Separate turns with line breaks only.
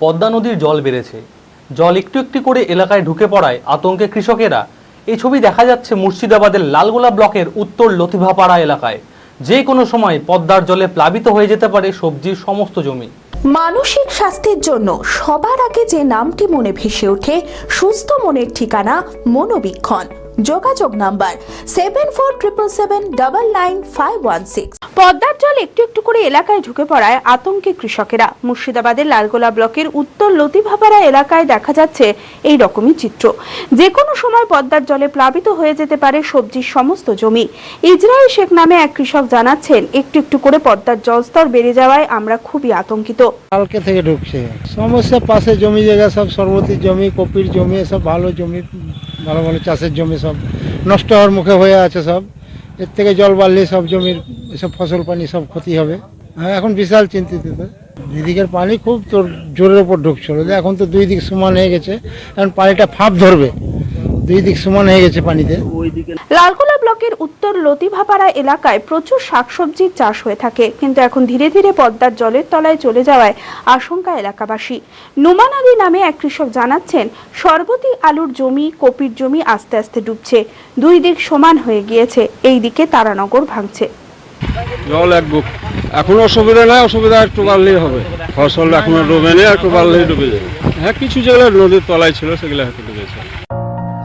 পদ্মা নদীর জল বেড়েছে। জল একটু একটু করে এলাকায় ঢুকে পড়ায় আতঙ্কে কৃষকেরা। এই ছবি দেখা যাচ্ছে মুর্শিদাবাদের লালগোলা ব্লকের উত্তর লতিভাপাড়া এলাকায়। যে কোনো সময় পদ্মার জলে প্লাবিত হয়ে যেতে পারে সবজির সমস্ত জমি।
মানসিক স্বাস্থ্যের জন্য সবার আগে যে নামটি মনে ভেসে ওঠে, সুস্থ মনের ঠিকানা মনোবীক্ষণ। যোগাযোগ number seven four triple seven double nine five one six পদ্মার জল একটু একটু করে এলাকায় ঢুকে পড়ায় আতঙ্কে কৃষকেরা। মুর্শিদাবাদের লালগোলা ব্লকের উত্তর লতিভাপাড়া এলাকায় দেখা যাচ্ছে এই রকমই চিত্র। যে কোনো সময় পদ্মার জলে প্লাবিত হয়ে যেতে পারে সবজির সমস্ত জমি। ইসরায়েল শেখ নামে এক কৃষক জানাচ্ছেন একটু একটু করে পদ্মার জলস্তর বেড়ে যাওয়ায় আমরা খুবই আতঙ্কিত।
কালকে থেকে ঢুকছে। সমস্যা পাশে জমি জায়গা সব সরবতি জমি কপির জমি সব ভালো জমি ভালো ভালো চাষের জমি সব নষ্ট হওয়ার মুখে হয়ে আছে সব। এর থেকে জল বাড়লে সব জমির এসব ফসল পানি সব ক্ষতি হবে। হ্যাঁ এখন বিশাল চিন্তিত। দিদিকের পানি খুব তোর জোরের ওপর ঢুকছিল। এখন তো দুই দিক সমান হয়ে গেছে। এখন পানিটা ফাঁপ ধরবে। দুই দিক সমান হয়ে গেছে পানিতে।
লালগোলা ব্লকের উত্তর লতিভাপাড়া এলাকায় প্রচুর শাকসবজির চাষ হয়ে থাকে কিন্তু এখন ধীরে ধীরে পদ্মার জলের তলায় চলে যাওয়ায় আশঙ্কা এলাকাবাসী। নুমান আলী নামে এক কৃষক জানাচ্ছেন সর্বতি আলুর জমি কপির জমি আস্তে আস্তে ডুবছে দুই দিক সমান হয়ে গিয়েছে এই দিকে তারানগর ভাঙছে।
জল এক বুক। এখন অসুবিধা নাই অসুবিধা একটু বাড়লেই হবে। ফসল এখনও ডুবে নেই একটু বাড়লেই ডুবে যাবে। হ্যাঁ কিছু যেগুলো নদীর তলায় ছিল সেগুলো হয়তো ডুবেছে